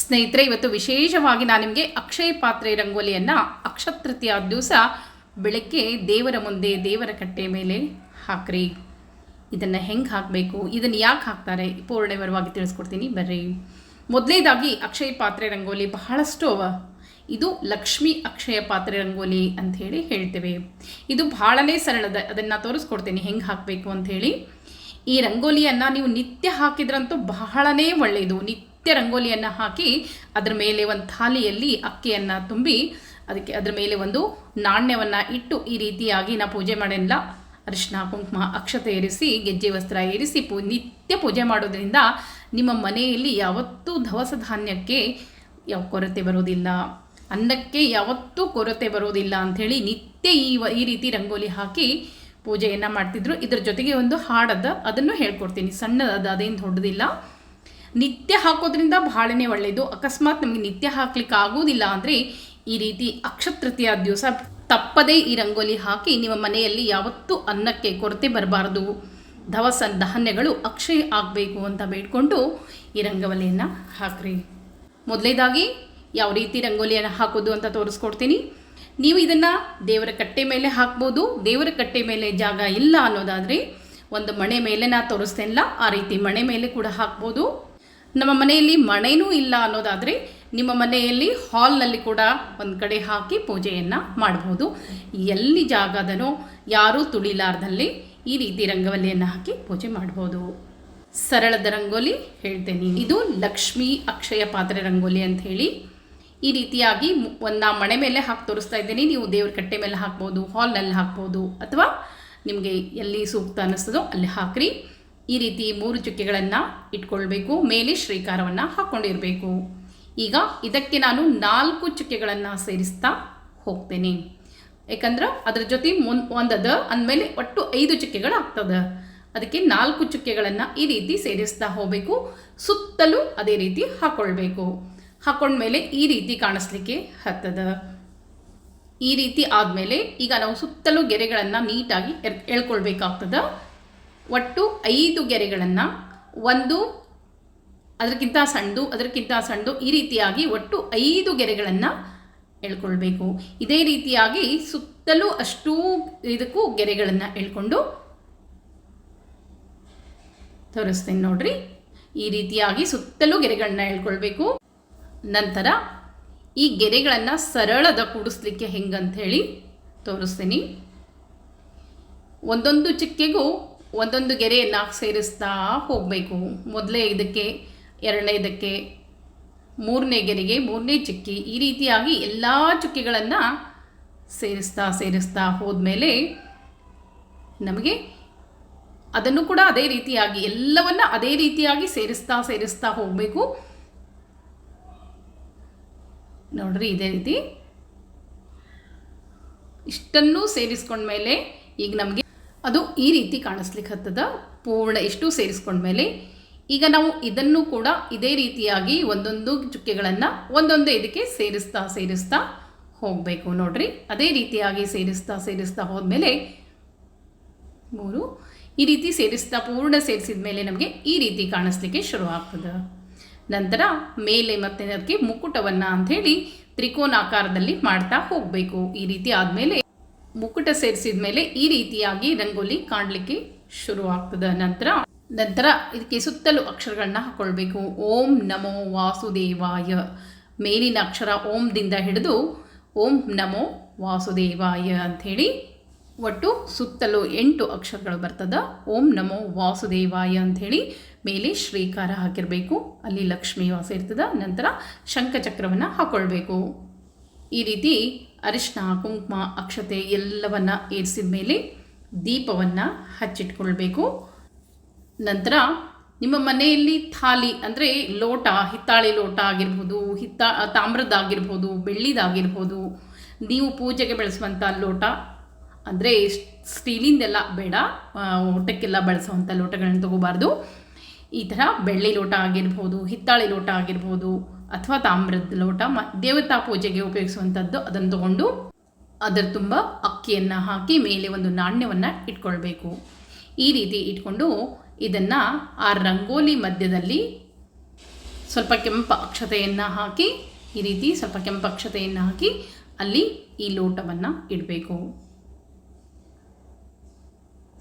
ಸ್ನೇಹಿತರೆ, ಇವತ್ತು ವಿಶೇಷವಾಗಿ ನಾನು ನಿಮಗೆ ಅಕ್ಷಯ ಪಾತ್ರೆ ರಂಗೋಲಿಯನ್ನು ಅಕ್ಷತೃತೀಯ ದಿವಸ ಬೆಳಗ್ಗೆ ದೇವರ ಮುಂದೆ, ದೇವರ ಕಟ್ಟೆ ಮೇಲೆ ಹಾಕ್ರಿ. ಇದನ್ನು ಹೆಂಗೆ ಹಾಕಬೇಕು, ಇದನ್ನು ಯಾಕೆ ಹಾಕ್ತಾರೆ ಪೂರ್ಣ ವಿವರವಾಗಿ ತಿಳಿಸ್ಕೊಡ್ತೀನಿ, ಬರ್ರಿ. ಮೊದಲನೇದಾಗಿ ಅಕ್ಷಯ ಪಾತ್ರೆ ರಂಗೋಲಿ ಬಹಳಷ್ಟು ಅವ. ಇದು ಲಕ್ಷ್ಮಿ ಅಕ್ಷಯ ಪಾತ್ರೆ ರಂಗೋಲಿ ಅಂಥೇಳಿ ಹೇಳಿ ಹೇಳ್ತೇವೆ. ಇದು ಬಹಳನೇ ಸರಳದ, ಅದನ್ನು ತೋರಿಸ್ಕೊಡ್ತೀನಿ ಹೆಂಗೆ ಹಾಕಬೇಕು ಅಂಥೇಳಿ. ಈ ರಂಗೋಲಿಯನ್ನು ನೀವು ನಿತ್ಯ ಹಾಕಿದ್ರಂತೂ ಬಹಳನೇ ಒಳ್ಳೆಯದು ನಿತ್ಯ ರಂಗೋಲಿಯನ್ನು ಹಾಕಿ ಅದರ ಮೇಲೆ ಒಂದು ಥಾಲಿಯಲ್ಲಿ ಅಕ್ಕಿಯನ್ನು ತುಂಬಿ ಅದಕ್ಕೆ ಅದರ ಮೇಲೆ ಒಂದು ನಾಣ್ಯವನ್ನು ಇಟ್ಟು ಈ ರೀತಿಯಾಗಿ ನಾ ಪೂಜೆ ಮಾಡಿಲ್ಲ ಅರಿಶಿನ ಕುಂಕುಮ, ಅಕ್ಷತೆ ಏರಿಸಿ ಗೆಜ್ಜೆ ವಸ್ತ್ರ ಏರಿಸಿ ಪೂ, ನಿತ್ಯ ಪೂಜೆ ಮಾಡೋದ್ರಿಂದ ನಿಮ್ಮ ಮನೆಯಲ್ಲಿ ಯಾವತ್ತೂ ದವಸ ಧಾನ್ಯಕ್ಕೆ ಯಾವ ಕೊರತೆ ಬರೋದಿಲ್ಲ. ಅನ್ನಕ್ಕೆ ಯಾವತ್ತೂ ಕೊರತೆ ಬರೋದಿಲ್ಲ ಅಂಥೇಳಿ ನಿತ್ಯ ಈ ಈ ರೀತಿ ರಂಗೋಲಿ ಹಾಕಿ ಪೂಜೆಯನ್ನು ಮಾಡ್ತಿದ್ರು. ಇದ್ರ ಜೊತೆಗೆ ಒಂದು ಹಾಡದ ಅದನ್ನು ಹೇಳ್ಕೊಡ್ತೀನಿ. ಸಣ್ಣದಾದ, ಅದೇನು ದೊಡ್ಡದಿಲ್ಲ. ನಿತ್ಯ ಹಾಕೋದ್ರಿಂದ ಬಹಳನೇ ಒಳ್ಳೆಯದು ಅಕಸ್ಮಾತ್ ನಮಗೆ ನಿತ್ಯ ಹಾಕ್ಲಿಕ್ಕೆ ಆಗೋದಿಲ್ಲ ಅಂದರೆ ಈ ರೀತಿ ಅಕ್ಷತೃತೀಯ ದಿವಸ ತಪ್ಪದೇ ಈ ರಂಗೋಲಿ ಹಾಕಿ ನಿಮ್ಮ ಮನೆಯಲ್ಲಿ ಯಾವತ್ತೂ ಅನ್ನಕ್ಕೆ ಕೊರತೆ ಬರಬಾರ್ದು. ದವಸ ಧಾನ್ಯಗಳು ಅಕ್ಷಯ ಆಗಬೇಕು ಅಂತ ಬೇಡ್ಕೊಂಡು ಈ ರಂಗವಲಿಯನ್ನು ಹಾಕ್ರಿ. ಮೊದಲೇದಾಗಿ ಯಾವ ರೀತಿ ರಂಗೋಲಿಯನ್ನು ಹಾಕೋದು ಅಂತ ತೋರಿಸ್ಕೊಡ್ತೀನಿ. ನೀವು ಇದನ್ನು ದೇವರ ಕಟ್ಟೆ ಮೇಲೆ ಹಾಕ್ಬೋದು. ದೇವರ ಕಟ್ಟೆ ಮೇಲೆ ಜಾಗ ಇಲ್ಲ ಅನ್ನೋದಾದರೆ ಒಂದು ಮಣೆ ಮೇಲೆ ನಾ ತೋರಿಸ್ತೇನಲ್ಲ, ಆ ರೀತಿ ಮಣೆ ಮೇಲೆ ಕೂಡ ಹಾಕ್ಬೋದು. ನಮ್ಮ ಮನೆಯಲ್ಲಿ ಮಣೆನೂ ಇಲ್ಲ ಅನ್ನೋದಾದರೆ ನಿಮ್ಮ ಮನೆಯಲ್ಲಿ ಹಾಲ್ನಲ್ಲಿ ಕೂಡ ಒಂದು ಕಡೆ ಹಾಕಿ ಪೂಜೆಯನ್ನು ಮಾಡ್ಬೋದು. ಎಲ್ಲಿ ಜಾಗದನೋ ಯಾರೂ ತುಳಿಲಾರ್ದಲ್ಲಿ ಈ ರೀತಿ ರಂಗವಲ್ಲಿಯನ್ನು ಹಾಕಿ ಪೂಜೆ ಮಾಡ್ಬೋದು. ಸರಳದ ರಂಗೋಲಿ ಹೇಳ್ತೇನೆ. ಇದು ಲಕ್ಷ್ಮೀ ಅಕ್ಷಯ ಪಾತ್ರೆ ರಂಗೋಲಿ ಅಂತ ಹೇಳಿ ಈ ರೀತಿಯಾಗಿ ಒಂದು ಮಣೆ ಮೇಲೆ ಹಾಕಿ ತೋರಿಸ್ತಾ ಇದ್ದೀನಿ. ನೀವು ದೇವ್ರ ಕಟ್ಟೆ ಮೇಲೆ ಹಾಕ್ಬೋದು, ಹಾಲ್ನಲ್ಲಿ ಹಾಕ್ಬೋದು, ಅಥವಾ ನಿಮಗೆ ಎಲ್ಲಿ ಸೂಕ್ತ ಅನ್ನಿಸ್ತದೋ ಅಲ್ಲಿ ಹಾಕ್ರಿ. ಈ ರೀತಿ ಮೂರು ಚುಕ್ಕೆಗಳನ್ನು ಇಟ್ಕೊಳ್ಬೇಕು, ಮೇಲೆ ಶ್ರೀಕಾರವನ್ನು ಹಾಕ್ಕೊಂಡಿರಬೇಕು ಈಗ ಇದಕ್ಕೆ ನಾನು ನಾಲ್ಕು ಚುಕ್ಕೆಗಳನ್ನು ಸೇರಿಸ್ತಾ ಹೋಗ್ತೇನೆ. ಯಾಕಂದ್ರೆ ಅದ್ರ ಜೊತೆ ಮುನ್, ಒಂದದ, ಅಂದಮೇಲೆ ಒಟ್ಟು ಐದು ಚುಕ್ಕೆಗಳು ಆಗ್ತದೆ ಅದಕ್ಕೆ ನಾಲ್ಕು ಚುಕ್ಕೆಗಳನ್ನು ಈ ರೀತಿ ಸೇರಿಸ್ತಾ ಹೋಗಬೇಕು, ಸುತ್ತಲೂ ಅದೇ ರೀತಿ ಹಾಕ್ಕೊಳ್ಬೇಕು ಹಾಕೊಂಡ್ಮೇಲೆ ಈ ರೀತಿ ಕಾಣಿಸ್ಲಿಕ್ಕೆ ಹತ್ತದ. ಈ ರೀತಿ ಆದಮೇಲೆ ಈಗ ನಾವು ಸುತ್ತಲೂ ಗೆರೆಗಳನ್ನು ನೀಟಾಗಿ ಎಳ್ಕೊಳ್ಬೇಕಾಗ್ತದ. ಒಟ್ಟು ಐದು ಗೆರೆಗಳನ್ನು ಒಂದು, ಅದಕ್ಕಿಂತ ಸಣ್ಣದು ಅದಕ್ಕಿಂತ ಸಣ್ಣದು ಈ ರೀತಿಯಾಗಿ ಒಟ್ಟು ಐದು ಗೆರೆಗಳನ್ನು ಎಳ್ಕೊಳ್ಬೇಕು. ಇದೇ ರೀತಿಯಾಗಿ ಸುತ್ತಲೂ ಅಷ್ಟೂ ಇದಕ್ಕೂ ಗೆರೆಗಳನ್ನು ಎಳ್ಕೊಂಡು ತೋರಿಸ್ತೀನಿ ನೋಡ್ರಿ. ಈ ರೀತಿಯಾಗಿ ಸುತ್ತಲೂ ಗೆರೆಗಳನ್ನ ಎಳ್ಕೊಳ್ಬೇಕು. ನಂತರ ಈ ಗೆರೆಗಳನ್ನು ಸರಳದ ಕೂಡಿಸ್ಲಿಕ್ಕೆ ಹೆಂಗಂಥೇಳಿ ತೋರಿಸ್ತೀನಿ. ಒಂದೊಂದು ಚಿಕ್ಕೆಗೂ ಒಂದೊಂದು ಗೆರೆಯನ್ನು ಸೇರಿಸ್ತಾ ಹೋಗಬೇಕು. ಮೊದಲೇ ಇದಕ್ಕೆ, ಎರಡನೇ ಇದಕ್ಕೆ, ಮೂರನೇ ಗೆರೆಗೆ ಮೂರನೇ ಚುಕ್ಕಿ. ಈ ರೀತಿಯಾಗಿ ಎಲ್ಲ ಚುಕ್ಕಿಗಳನ್ನು ಸೇರಿಸ್ತಾ ಸೇರಿಸ್ತಾ ಹೋದ್ಮೇಲೆ ನಮಗೆ ಅದನ್ನು ಕೂಡ ಅದೇ ರೀತಿಯಾಗಿ, ಎಲ್ಲವನ್ನ ಅದೇ ರೀತಿಯಾಗಿ ಸೇರಿಸ್ತಾ ಸೇರಿಸ್ತಾ ಹೋಗಬೇಕು. ನೋಡ್ರಿ ಇದೇ ರೀತಿ. ಇಷ್ಟನ್ನು ಸೇರಿಸ್ಕೊಂಡ್ಮೇಲೆ ಈಗ ನಮಗೆ ಅದು ಈ ರೀತಿ ಕಾಣಿಸ್ಲಿಕ್ಕೆ ಹತ್ತದ ಪೂರ್ಣ ಇಷ್ಟು ಸೇರಿಸ್ಕೊಂಡ್ಮೇಲೆ ಈಗ ನಾವು ಇದನ್ನು ಕೂಡ ಇದೇ ರೀತಿಯಾಗಿ ಒಂದೊಂದು ಚುಕ್ಕೆಗಳನ್ನು ಒಂದೊಂದು ಇದಕ್ಕೆ ಸೇರಿಸ್ತಾ ಸೇರಿಸ್ತಾ ಹೋಗಬೇಕು ನೋಡ್ರಿ. ಅದೇ ರೀತಿಯಾಗಿ ಸೇರಿಸ್ತಾ ಸೇರಿಸ್ತಾ ಹೋದ್ಮೇಲೆ ಮೂರು, ಈ ರೀತಿ ಸೇರಿಸ್ತಾ ಪೂರ್ಣ ಸೇರಿಸಿದ ಮೇಲೆ ನಮಗೆ ಈ ರೀತಿ ಕಾಣಿಸ್ಲಿಕ್ಕೆ ಶುರು ಆಗ್ತದೆ. ನಂತರ ಮೇಲೆ ಮತ್ತೆ ಅದಕ್ಕೆ ಮುಕುಟವನ್ನು ಅಂಥೇಳಿ ತ್ರಿಕೋನಾಕಾರದಲ್ಲಿ ಮಾಡ್ತಾ ಹೋಗಬೇಕು. ಈ ರೀತಿ ಆದಮೇಲೆ ಮುಕುಟ ಸೇರಿಸಿದ ಮೇಲೆ ಈ ರೀತಿಯಾಗಿ ರಂಗೋಲಿ ಕಾಣಲಿಕ್ಕೆ ಶುರು ಆಗ್ತದೆ ನಂತರ ನಂತರ ಇದಕ್ಕೆ ಸುತ್ತಲೂ ಅಕ್ಷರಗಳನ್ನ ಹಾಕೊಳ್ಬೇಕು. ಓಂ ನಮೋ ವಾಸುದೇವಾಯ. ಮೇಲಿನ ಅಕ್ಷರ ಓಂದಿಂದ ಹಿಡಿದು ಓಂ ನಮೋ ವಾಸುದೇವಾಯ ಅಂಥೇಳಿ ಒಟ್ಟು ಸುತ್ತಲೂ ಎಂಟು ಅಕ್ಷರಗಳು ಬರ್ತದ. ಓಂ ನಮೋ ವಾಸುದೇವಾಯ ಅಂಥೇಳಿ ಮೇಲೆ ಶ್ರೀಕಾರ ಹಾಕಿರಬೇಕು. ಅಲ್ಲಿ ಲಕ್ಷ್ಮೀ ವಾಸ ಇರ್ತದ. ನಂತರ ಶಂಖಚಕ್ರವನ್ನು ಹಾಕ್ಕೊಳ್ಬೇಕು ಈ ರೀತಿ ಅರಿಶಿನ ಕುಂಕುಮ, ಅಕ್ಷತೆ ಎಲ್ಲವನ್ನು ಏರಿಸಿದ ಮೇಲೆ ದೀಪವನ್ನು ಹಚ್ಚಿಟ್ಕೊಳ್ಬೇಕು. ನಂತರ ನಿಮ್ಮ ಮನೆಯಲ್ಲಿ ಥಾಲಿ ಅಂದರೆ ಲೋಟ, ಹಿತ್ತಾಳೆ ಲೋಟ ಆಗಿರ್ಬೋದು, ಹಿತ್ತ ತಾಮ್ರದ್ದಾಗಿರ್ಬೋದು ಬೆಳ್ಳಿದಾಗಿರ್ಬೋದು, ನೀವು ಪೂಜೆಗೆ ಬಳಸುವಂಥ ಲೋಟ ಅಂದರೆ ಸ್ಟೀಲಿಂದೆಲ್ಲ ಬೇಡ ಊಟಕ್ಕೆಲ್ಲ ಬಳಸುವಂಥ ಲೋಟಗಳನ್ನು ತಗೋಬಾರ್ದು. ಈ ಥರ ಬೆಳ್ಳಿ ಲೋಟ ಆಗಿರ್ಬೋದು, ಹಿತ್ತಾಳೆ ಲೋಟ ಆಗಿರ್ಬೋದು ಅಥವಾ ತಾಮ್ರದ ಲೋಟ, ಮ, ದೇವತಾ ಪೂಜೆಗೆ ಉಪಯೋಗಿಸುವಂಥದ್ದು ಅದನ್ನು ತಗೊಂಡು ಅದರ ತುಂಬ ಅಕ್ಕಿಯನ್ನು ಹಾಕಿ ಮೇಲೆ ಒಂದು ನಾಣ್ಯವನ್ನು ಇಟ್ಕೊಳ್ಬೇಕು. ಈ ರೀತಿ ಇಟ್ಕೊಂಡು ಇದನ್ನು ಆ ರಂಗೋಲಿ ಮಧ್ಯದಲ್ಲಿ ಸ್ವಲ್ಪ ಕೆಂಪು ಅಕ್ಷತೆಯನ್ನು ಹಾಕಿ, ಈ ರೀತಿ ಸ್ವಲ್ಪ ಕೆಂಪು ಅಕ್ಷತೆಯನ್ನು ಹಾಕಿ ಅಲ್ಲಿ ಈ ಲೋಟವನ್ನು ಇಡಬೇಕು.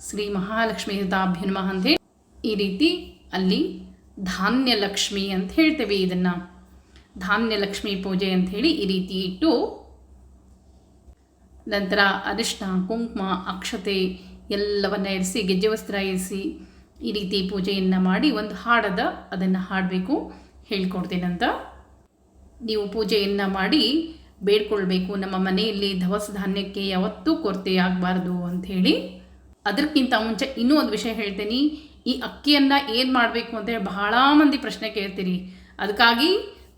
ಶ್ರೀ ಮಹಾಲಕ್ಷ್ಮಿ ಹಿತಾಭ್ಯ ನಮಃ ಈ ರೀತಿ ಅಲ್ಲಿ ಧಾನ್ಯ ಲಕ್ಷ್ಮಿ ಅಂತ ಹೇಳ್ತೇವೆ ಇದನ್ನು. ಧಾನ್ಯ ಲಕ್ಷ್ಮಿ ಪೂಜೆ ಅಂತ ಹೇಳಿ ಈ ರೀತಿ ಇಟ್ಟು ನಂತರ ಅರಿಶಿನ ಕುಂಕುಮ, ಅಕ್ಷತೆ ಎಲ್ಲವನ್ನ ಇರಿಸಿ, ಗೆಜ್ಜೆ ವಸ್ತ್ರ ಇರಿಸಿ ಈ ರೀತಿ ಪೂಜೆಯನ್ನು ಮಾಡಿ ಒಂದು ಹಾಡದ ಅದನ್ನು ಹಾಡಬೇಕು, ಹೇಳ್ಕೊಡ್ತೀನಂತ. ನೀವು ಪೂಜೆಯನ್ನು ಮಾಡಿ ಬೇಡ್ಕೊಳ್ಬೇಕು, ನಮ್ಮ ಮನೆಯಲ್ಲಿ ದವಸ ಧಾನ್ಯಕ್ಕೆ ಯಾವತ್ತೂ ಕೊರತೆ ಆಗಬಾರ್ದು ಅಂಥೇಳಿ. ಅದಕ್ಕಿಂತ ಮುಂಚೆ ಇನ್ನೂ ಒಂದು ವಿಷಯ ಹೇಳ್ತೀನಿ, ಈ ಅಕ್ಕಿಯನ್ನು ಏನು ಮಾಡಬೇಕು ಅಂತೇಳಿ ಬಹಳ ಮಂದಿ ಪ್ರಶ್ನೆ ಕೇಳ್ತೀರಿ. ಅದಕ್ಕಾಗಿ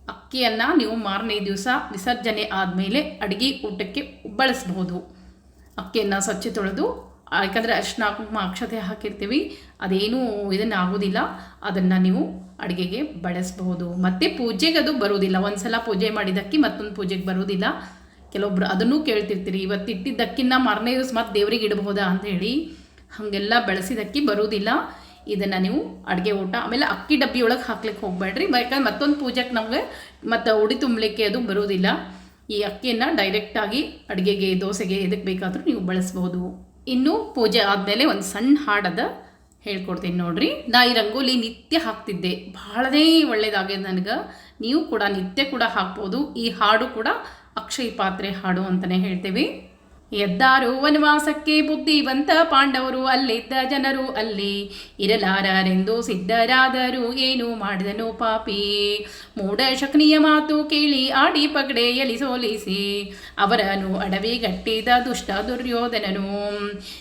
ಅಕ್ಕಿಯನ್ನು ನೀವು ಮಾರನೇ ದಿವಸ ವಿಸರ್ಜನೆ ಆದಮೇಲೆ ಅಡುಗೆ ಊಟಕ್ಕೆ ಬಳಸಬಹುದು. ಅಕ್ಕಿಯನ್ನು ಸ್ವಚ್ಛ ತೊಳೆದು, ಯಾಕಂದರೆ ಅರ್ಶಿನ ಕುಂಕುಮ, ಅಕ್ಷತೆ ಹಾಕಿರ್ತೀವಿ, ಅದೇನೂ ಇದನ್ನು ಆಗೋದಿಲ್ಲ. ಅದನ್ನು ನೀವು ಅಡುಗೆಗೆ ಬಳಸಬಹುದು. ಮತ್ತು ಪೂಜೆಗೆ ಅದು ಬರೋದಿಲ್ಲ. ಒಂದು ಸಲ ಪೂಜೆ ಮಾಡಿದ್ದಕ್ಕಿ ಮತ್ತೊಂದು ಪೂಜೆಗೆ ಬರೋದಿಲ್ಲ. ಕೆಲವೊಬ್ರು ಅದನ್ನೂ ಕೇಳ್ತಿರ್ತೀರಿ. ಇವತ್ತು ಇಟ್ಟಿದ್ದಕ್ಕಿನ್ನ ಮಾರನೇ ದಿವಸ ಮತ್ತೆ ದೇವ್ರಿಗೆ ಇಡಬಹುದಾ ಅಂತ ಹೇಳಿ, ಹಾಗೆಲ್ಲ ಬೆಳೆಸಿದಕ್ಕಿ ಬರೋದಿಲ್ಲ. ಇದನ್ನು ನೀವು ಅಡುಗೆ ಊಟ, ಆಮೇಲೆ ಅಕ್ಕಿ ಡಬ್ಬಿ ಒಳಗೆ ಹಾಕ್ಲಿಕ್ಕೆ ಹೋಗಬೇಡ್ರಿ. ಯಾಕಂದ್ರೆ ಮತ್ತೊಂದು ಪೂಜೆಗೆ ನಮಗೆ ಮತ್ತು ಉಡಿ ತುಂಬಲಿಕ್ಕೆ ಅದು ಬರೋದಿಲ್ಲ. ಈ ಅಕ್ಕಿಯನ್ನು ಡೈರೆಕ್ಟಾಗಿ ಅಡುಗೆಗೆ, ದೋಸೆಗೆ ಎದಕ್ಕೆ ಬೇಕಾದರೂ ನೀವು ಬಳಸ್ಬೋದು. ಇನ್ನು ಪೂಜೆ ಆದಮೇಲೆ ಒಂದು ಸಣ್ಣ ಹಾಡದ ಹೇಳ್ಕೊಡ್ತೀನಿ ನೋಡ್ರಿ. ನಾ ಈ ರಂಗೋಲಿ ನಿತ್ಯ ಹಾಕ್ತಿದ್ದೆ. ಬಹಳದೇ ಒಳ್ಳೆಯದಾಗ್ಯದ ನನಗೆ. ನೀವು ಕೂಡ ನಿತ್ಯ ಕೂಡ ಹಾಕ್ಬೋದು. ಈ ಹಾಡು ಕೂಡ ಅಕ್ಷಯ ಪಾತ್ರೆ ಹಾಡು ಅಂತಲೇ ಹೇಳ್ತೇವೆ. ಎದ್ದಾರು ವನವಾಸಕ್ಕೆ ಬುದ್ಧಿವಂತ ಪಾಂಡವರು ಅಲ್ಲಿದ್ದ ಜನರು ಅಲ್ಲಿ ಇರಲಾರರೆಂದು ಸಿದ್ಧರಾದರು. ಏನು ಮಾಡಿದನು ಪಾಪಿ. ಮೂಢ ಶಕ್ನಿಯ ಮಾತು ಕೇಳಿ ಆಡಿ ಪಗಡೆಯಲ್ಲಿ ಸೋಲಿಸಿ ಅವರನ್ನು ಅಡವಿಗಟ್ಟಿದ ದುಷ್ಟ ದುರ್ಯೋಧನನು.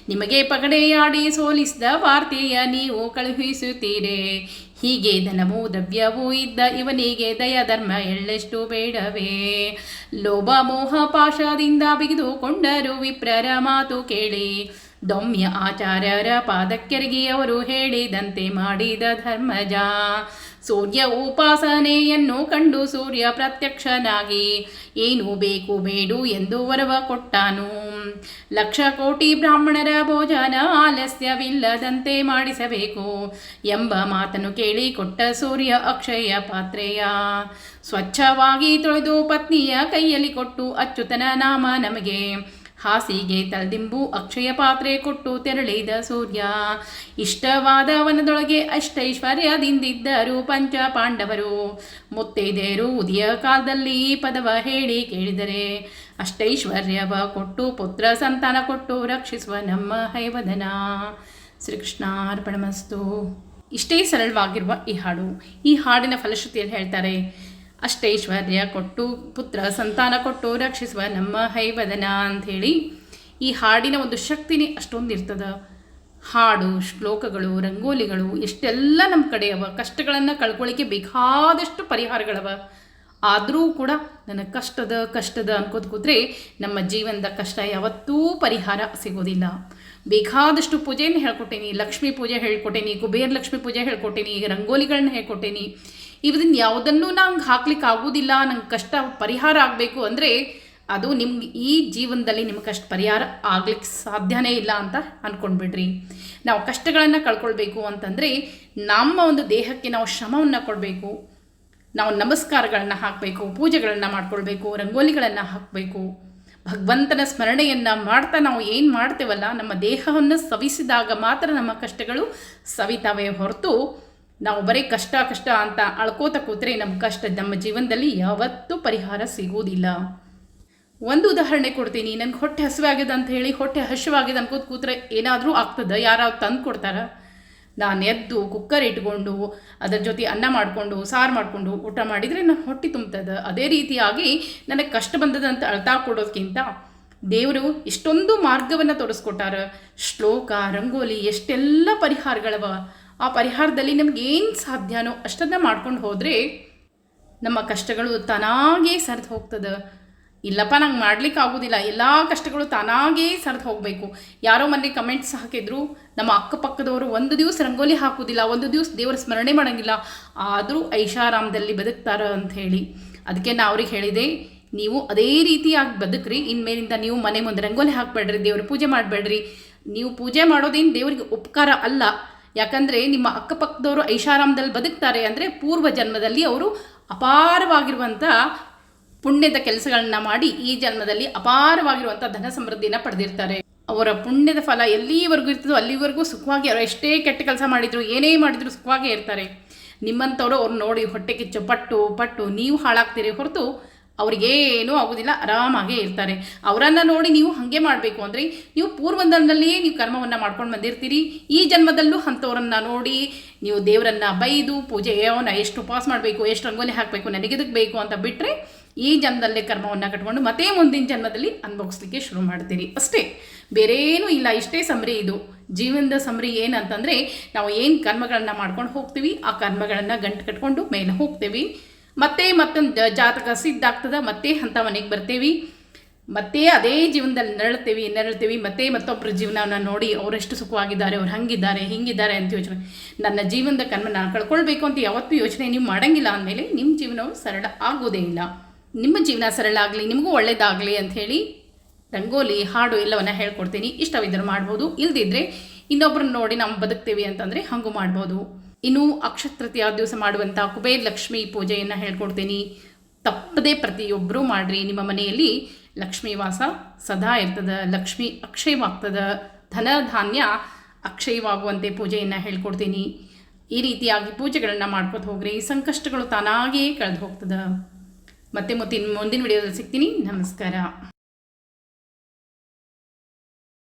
ನಿಮಗೆ ಪಗಡೆಯಾಡಿ ಸೋಲಿಸಿದ ವಾರ್ತೆಯ ನೀವು ಕಳುಹಿಸುತ್ತೀರೆ. ಹೀಗೆ ಧನವೂ ದ್ರವ್ಯವೂ ಇದ್ದ ಇವನಿಗೆ ದಯ ಧರ್ಮ ಎಳ್ಳೆಷ್ಟು ಬೇಡವೇ? ಲೋಭ ಮೋಹ ಪಾಶದಿಂದ ಬಿಗಿದುಕೊಂಡರು ವಿಪ್ರರ ಮಾತು ಕೇಳಿ. ದೌಮ್ಯ ಆಚಾರ್ಯರ ಪಾದಕ್ಕೆರಗಿ ಅವರು ಹೇಳಿದಂತೆ ಮಾಡಿದ ಧರ್ಮಜ. ಸೂರ್ಯ ಉಪಾಸನೆಯನ್ನು ಕಂಡು ಸೂರ್ಯ ಪ್ರತ್ಯಕ್ಷನಾಗಿ, ಏನು ಬೇಕು ಬೇಡು ಎಂದು ವರವ ಕೊಟ್ಟಾನು. ಲಕ್ಷ ಕೋಟಿ ಬ್ರಾಹ್ಮಣರ ಭೋಜನ ಆಲಸ್ಯವಿಲ್ಲದಂತೆ ಮಾಡಿಸಬೇಕು ಎಂಬ ಮಾತನ್ನು ಕೇಳಿ ಕೊಟ್ಟ ಸೂರ್ಯ ಅಕ್ಷಯ ಪಾತ್ರೆಯ. ಸ್ವಚ್ಛವಾಗಿ ತೊಳೆದು ಪತ್ನಿಯ ಕೈಯಲ್ಲಿ ಕೊಟ್ಟು ಅಚ್ಯುತನ ನಾಮ ನಮಗೆ. ಹಾಸಿಗೆ ತಳದಿಂಬು ಅಕ್ಷಯ ಪಾತ್ರೆ ಕೊಟ್ಟು ತೆರಳಿದ ಸೂರ್ಯ. ಇಷ್ಟವಾದ ವನದೊಳಗೆ ಅಷ್ಟೈಶ್ವರ್ಯದಿಂದಿದ್ದರು ಪಂಚ ಪಾಂಡವರು ಮುತ್ತೈದೆಯರು ಉದಯ ಕಾಲದಲ್ಲಿ ಪದವ ಹೇಳಿ ಕೇಳಿದರೆ, ಅಷ್ಟೈಶ್ವರ್ಯವ ಕೊಟ್ಟು ಪುತ್ರ ಸಂತಾನ ಕೊಟ್ಟು ರಕ್ಷಿಸುವ ನಮ್ಮ ಹೈವದನ ಶ್ರೀಕೃಷ್ಣಾರ್ಪಣಮಸ್ತು. ಇಷ್ಟೇ ಸರಳವಾಗಿರುವ ಈ ಹಾಡು. ಈ ಹಾಡಿನ ಫಲಶ್ರುತಿಯಲ್ಲಿ ಹೇಳ್ತಾರೆ ಅಷ್ಟೈಶ್ವರ್ಯ ಕೊಟ್ಟು, ಪುತ್ರ ಸಂತಾನ ಕೊಟ್ಟು, ರಕ್ಷಿಸುವ ನಮ್ಮ ಹೈವದನ ಅಂಥೇಳಿ ಈ ಹಾಡಿನ ಒಂದು ಶಕ್ತಿನೇ ಅಷ್ಟೊಂದು ಇರ್ತದ. ಹಾಡು, ಶ್ಲೋಕಗಳು, ರಂಗೋಲಿಗಳು ಎಷ್ಟೆಲ್ಲ ನಮ್ಮ ಕಡೆ ಅವ. ಕಷ್ಟಗಳನ್ನು ಕಳ್ಕೊಳ್ಳಿಕ್ಕೆ ಬೇಕಾದಷ್ಟು ಪರಿಹಾರಗಳವ. ಆದರೂ ಕೂಡ ನನ್ನ ಕಷ್ಟದ ಕಷ್ಟದ ಅನ್ಕೋತ ಕೂತ್ರೆ ನಮ್ಮ ಜೀವನದ ಕಷ್ಟ ಯಾವತ್ತೂ ಪರಿಹಾರ ಸಿಗೋದಿಲ್ಲ. ಬೇಕಾದಷ್ಟು ಪೂಜೆಯನ್ನು ಹೇಳ್ಕೊಟ್ಟೇನಿ, ಲಕ್ಷ್ಮೀ ಪೂಜೆ ಹೇಳ್ಕೊಟ್ಟೇನಿ, ಕುಬೇರ ಲಕ್ಷ್ಮೀ ಪೂಜೆ ಹೇಳ್ಕೊಟ್ಟೇನಿ, ರಂಗೋಲಿಗಳನ್ನ ಹೇಳ್ಕೊಟ್ಟೇನಿ. ಇವರಿಂದ ಯಾವುದನ್ನು ನಂಗೆ ಹಾಕ್ಲಿಕ್ಕೆ ಆಗೋದಿಲ್ಲ, ನಂಗೆ ಕಷ್ಟ ಪರಿಹಾರ ಆಗಬೇಕು ಅಂದರೆ ಅದು ನಿಮ್ಗೆ ಈ ಜೀವನದಲ್ಲಿ ನಿಮ್ಗೆ ಕಷ್ಟ ಪರಿಹಾರ ಆಗ್ಲಿಕ್ಕೆ ಸಾಧ್ಯನೇ ಇಲ್ಲ ಅಂತ ಅಂದ್ಕೊಂಡ್ಬಿಡ್ರಿ ನಾವು ಕಷ್ಟಗಳನ್ನು ಕಳ್ಕೊಳ್ಬೇಕು ಅಂತಂದರೆ ನಮ್ಮ ಒಂದು ದೇಹಕ್ಕೆ ನಾವು ಶ್ರಮವನ್ನು ಕೊಡಬೇಕು. ನಾವು ನಮಸ್ಕಾರಗಳನ್ನು ಹಾಕಬೇಕು, ಪೂಜೆಗಳನ್ನು ಮಾಡ್ಕೊಳ್ಬೇಕು, ರಂಗೋಲಿಗಳನ್ನು ಹಾಕಬೇಕು. ಭಗವಂತನ ಸ್ಮರಣೆಯನ್ನು ಮಾಡ್ತಾ ನಾವು ಏನು ಮಾಡ್ತೇವಲ್ಲ, ನಮ್ಮ ದೇಹವನ್ನು ಸವಿಸಿದಾಗ ಮಾತ್ರ ನಮ್ಮ ಕಷ್ಟಗಳು ಸವಿತಾವೆ ಹೊರತು ನಾವು ಬರೀ ಕಷ್ಟ ಕಷ್ಟ ಅಂತ ಅಳ್ಕೋತ ಕೂತ್ರೆ ನಮ್ಮ ಕಷ್ಟ ನಮ್ಮ ಜೀವನದಲ್ಲಿ ಯಾವತ್ತೂ ಪರಿಹಾರ ಸಿಗುವುದಿಲ್ಲ ಒಂದು ಉದಾಹರಣೆ ಕೊಡ್ತೀನಿ. ನನಗೆ ಹೊಟ್ಟೆ ಹಸಿವಾಗಿದೆ ಅಂತ ಹೇಳಿ ಹೊಟ್ಟೆ ಹಸಿವಾಗಿದೆ ಅನ್ಕೋತ ಕೂತ್ರೆ ಏನಾದರೂ ಆಗ್ತದೆ? ಯಾರು ತಂದು ಕೊಡ್ತಾರ? ನಾನು ಎದ್ದು ಕುಕ್ಕರ್ ಇಟ್ಕೊಂಡು ಅದರ ಜೊತೆ ಅನ್ನ ಮಾಡಿಕೊಂಡು, ಸಾರು ಮಾಡಿಕೊಂಡು ಊಟ ಮಾಡಿದರೆ ನನ್ನ ಹೊಟ್ಟೆ ತುಂಬ್ತದೆ. ಅದೇ ರೀತಿಯಾಗಿ ನನಗೆ ಕಷ್ಟ ಬಂದದಂತ ಅಳ್ತಾ ಕೊಡೋದಕ್ಕಿಂತ ದೇವರು ಇಷ್ಟೊಂದು ಮಾರ್ಗವನ್ನು ತೋರಿಸ್ಕೊಟ್ಟಾರ. ಶ್ಲೋಕ, ರಂಗೋಲಿ, ಎಷ್ಟೆಲ್ಲ ಪರಿಹಾರಗಳವ. ಆ ಪರಿಹಾರದಲ್ಲಿ ನಮ್ಗೆ ಏನು ಸಾಧ್ಯನೋ ಅಷ್ಟನ್ನು ಮಾಡ್ಕೊಂಡು ಹೋದರೆ ನಮ್ಮ ಕಷ್ಟಗಳು ತಾನಾಗೇ ಸರಿದು ಹೋಗ್ತದೆ. ಇಲ್ಲಪ್ಪ, ನಂಗೆ ಮಾಡ್ಲಿಕ್ಕೆ ಆಗೋದಿಲ್ಲ. ಎಲ್ಲ ಕಷ್ಟಗಳು ತಾನಾಗೇ ಸರಿದು ಹೋಗಬೇಕು. ಯಾರೋ ಮೊನ್ನೆ ಕಮೆಂಟ್ಸ್ ಹಾಕಿದ್ರು, ನಮ್ಮ ಅಕ್ಕಪಕ್ಕದವರು ಒಂದು ದಿವಸ ರಂಗೋಲಿ ಹಾಕೋದಿಲ್ಲ, ಒಂದು ದಿವಸ ದೇವರ ಸ್ಮರಣೆ ಮಾಡೋಂಗಿಲ್ಲ. ಆದರೂ ಐಷಾರಾಮದಲ್ಲಿ ಬದುಕ್ತಾರ ಅಂತ ಹೇಳಿ. ಅದಕ್ಕೆ ನಾ ಅವ್ರಿಗೆ ಹೇಳಿದೆ, ನೀವು ಅದೇ ರೀತಿಯಾಗಿ ಬದುಕ್ರಿ. ಇನ್ಮೇಲಿಂದ ನೀವು ಮನೆ ಮುಂದೆ ರಂಗೋಲಿ ಹಾಕಬೇಡ್ರಿ, ದೇವ್ರ ಪೂಜೆ ಮಾಡಬೇಡ್ರಿ. ನೀವು ಪೂಜೆ ಮಾಡೋದೇನು ದೇವರಿಗೆ ಉಪಕಾರ ಅಲ್ಲ. ಯಾಕಂದರೆ ನಿಮ್ಮ ಅಕ್ಕಪಕ್ಕದವರು ಐಷಾರಾಮದಲ್ಲಿ ಬದುಕ್ತಾರೆ ಅಂದರೆ ಪೂರ್ವ ಜನ್ಮದಲ್ಲಿ ಅವರು ಅಪಾರವಾಗಿರುವಂಥ ಪುಣ್ಯದ ಕೆಲಸಗಳನ್ನ ಮಾಡಿ ಈ ಜನ್ಮದಲ್ಲಿ ಅಪಾರವಾಗಿರುವಂಥ ಧನ ಸಮೃದ್ಧಿಯನ್ನು ಪಡೆದಿರ್ತಾರೆ. ಅವರ ಪುಣ್ಯದ ಫಲ ಎಲ್ಲಿವರೆಗೂ ಇರ್ತದೋ ಅಲ್ಲಿವರೆಗೂ ಸುಖವಾಗಿ ಅವರು ಎಷ್ಟೇ ಕೆಟ್ಟ ಕೆಲಸ ಮಾಡಿದರು, ಏನೇ ಮಾಡಿದರೂ ಸುಖವಾಗೇ ಇರ್ತಾರೆ. ನಿಮ್ಮಂಥವ್ರು ಅವ್ರು ನೋಡಿ ಹೊಟ್ಟೆ ಕಿಚ್ಚು, ಪಟ್ಟು ಪಟ್ಟು, ನೀವು ಹಾಳಾಗ್ತೀರಿ ಹೊರತು ಅವ್ರಿಗೇನೂ ಆಗೋದಿಲ್ಲ, ಆರಾಮಾಗೇ ಇರ್ತಾರೆ. ಅವರನ್ನು ನೋಡಿ ನೀವು ಹಾಗೆ ಮಾಡಬೇಕು ಅಂದರೆ ನೀವು ಪೂರ್ವದಲ್ಲಿಯೇ ನೀವು ಕರ್ಮವನ್ನು ಮಾಡ್ಕೊಂಡು ಬಂದಿರ್ತೀರಿ. ಈ ಜನ್ಮದಲ್ಲೂ ಅಂಥವ್ರನ್ನ ನೋಡಿ ನೀವು ದೇವರನ್ನ ಬೈದು ಪೂಜೆ ಅವನ ಎಷ್ಟು ಉಪವಾಸ ಮಾಡಬೇಕು, ಎಷ್ಟು ರಂಗೋಲಿ ಹಾಕಬೇಕು ನನಗೆದಕ್ಕೆ ಬೇಕು ಅಂತ ಬಿಟ್ಟರೆ ಈ ಜನ್ಮದಲ್ಲೇ ಕರ್ಮವನ್ನು ಕಟ್ಕೊಂಡು ಮತ್ತೆ ಮುಂದಿನ ಜನ್ಮದಲ್ಲಿ ಅನುಭವಿಸ್ಲಿಕ್ಕೆ ಶುರು ಮಾಡ್ತೀರಿ. ಅಷ್ಟೇ, ಬೇರೇನೂ ಇಲ್ಲ, ಇಷ್ಟೇ ಸಮರಿ ಇದು. ಜೀವನದ ಸಮರಿ ಏನಂತಂದರೆ ನಾವು ಏನು ಕರ್ಮಗಳನ್ನು ಮಾಡ್ಕೊಂಡು ಹೋಗ್ತೀವಿ, ಆ ಕರ್ಮಗಳನ್ನು ಗಂಟು ಕಟ್ಕೊಂಡು ಮೇಲೆ ಹೋಗ್ತೀವಿ. ಮತ್ತೆ ಮತ್ತೊಂದು ಜಾತಕ ಸಿದ್ಧಾಗ್ತದ ಮತ್ತೆ ಅಂತ ಮನೆಗೆ ಬರ್ತೀವಿ. ಮತ್ತೆ ಅದೇ ಜೀವನದಲ್ಲಿ ನರಳ್ತೀವಿ ನರಳ್ತೀವಿ. ಮತ್ತೆ ಮತ್ತೊಬ್ಬರ ಜೀವನವನ್ನು ನೋಡಿ ಅವರೆಷ್ಟು ಸುಖವಾಗಿದ್ದಾರೆ, ಅವ್ರು ಹಂಗಿದ್ದಾರೆ, ಹಿಂಗಿದ್ದಾರೆ ಅಂತ ಯೋಚನೆ. ನನ್ನ ಜೀವನದ ಕನ್ಮ ನಾನು ಕಳ್ಕೊಳ್ಬೇಕು ಅಂತ ಯಾವತ್ತೂ ಯೋಚನೆ ನೀವು ಮಾಡಂಗಿಲ್ಲ ಅಂದಮೇಲೆ ನಿಮ್ಮ ಜೀವನವು ಸರಳ ಆಗೋದೇ ಇಲ್ಲ. ನಿಮ್ಮ ಜೀವನ ಸರಳ ಆಗಲಿ, ನಿಮಗೂ ಒಳ್ಳೇದಾಗಲಿ ಅಂತ ಹೇಳಿ ರಂಗೋಲಿ, ಹಾಡು ಎಲ್ಲವನ್ನ ಹೇಳ್ಕೊಡ್ತೀನಿ. ಇಷ್ಟವಿದ್ರೆ ಮಾಡ್ಬೋದು. ಇಲ್ಲದಿದ್ದರೆ ಇನ್ನೊಬ್ಬರನ್ನ ನೋಡಿ ನಾವು ಬದುಕ್ತೀವಿ ಅಂತಂದರೆ ಹಾಗೂ ಮಾಡ್ಬೋದು. ಇನ್ನು ಅಕ್ಷತೃತೀಯ ದಿವಸ ಮಾಡುವಂಥ ಕುಬೇರ್ ಲಕ್ಷ್ಮಿ ಪೂಜೆಯನ್ನು ಹೇಳ್ಕೊಡ್ತೀನಿ. ತಪ್ಪದೇ ಪ್ರತಿಯೊಬ್ಬರೂ ಮಾಡಿರಿ. ನಿಮ್ಮ ಮನೆಯಲ್ಲಿ ಲಕ್ಷ್ಮೀ ವಾಸ ಸದಾ ಇರ್ತದೆ. ಲಕ್ಷ್ಮಿ ಅಕ್ಷಯವಾಗ್ತದೆ. ಧನ ಧಾನ್ಯ ಅಕ್ಷಯವಾಗುವಂತೆ ಪೂಜೆಯನ್ನು ಹೇಳ್ಕೊಡ್ತೀನಿ. ಈ ರೀತಿಯಾಗಿ ಪೂಜೆಗಳನ್ನು ಮಾಡ್ಕೊತ ಹೋಗ್ರಿ. ಸಂಕಷ್ಟಗಳು ತಾನಾಗಿಯೇ ಕಳೆದು ಹೋಗ್ತದೆ. ಮತ್ತೆ ಮತ್ತೆ ಮುಂದಿನ ವಿಡಿಯೋದಲ್ಲಿ ಸಿಗ್ತೀನಿ. ನಮಸ್ಕಾರ.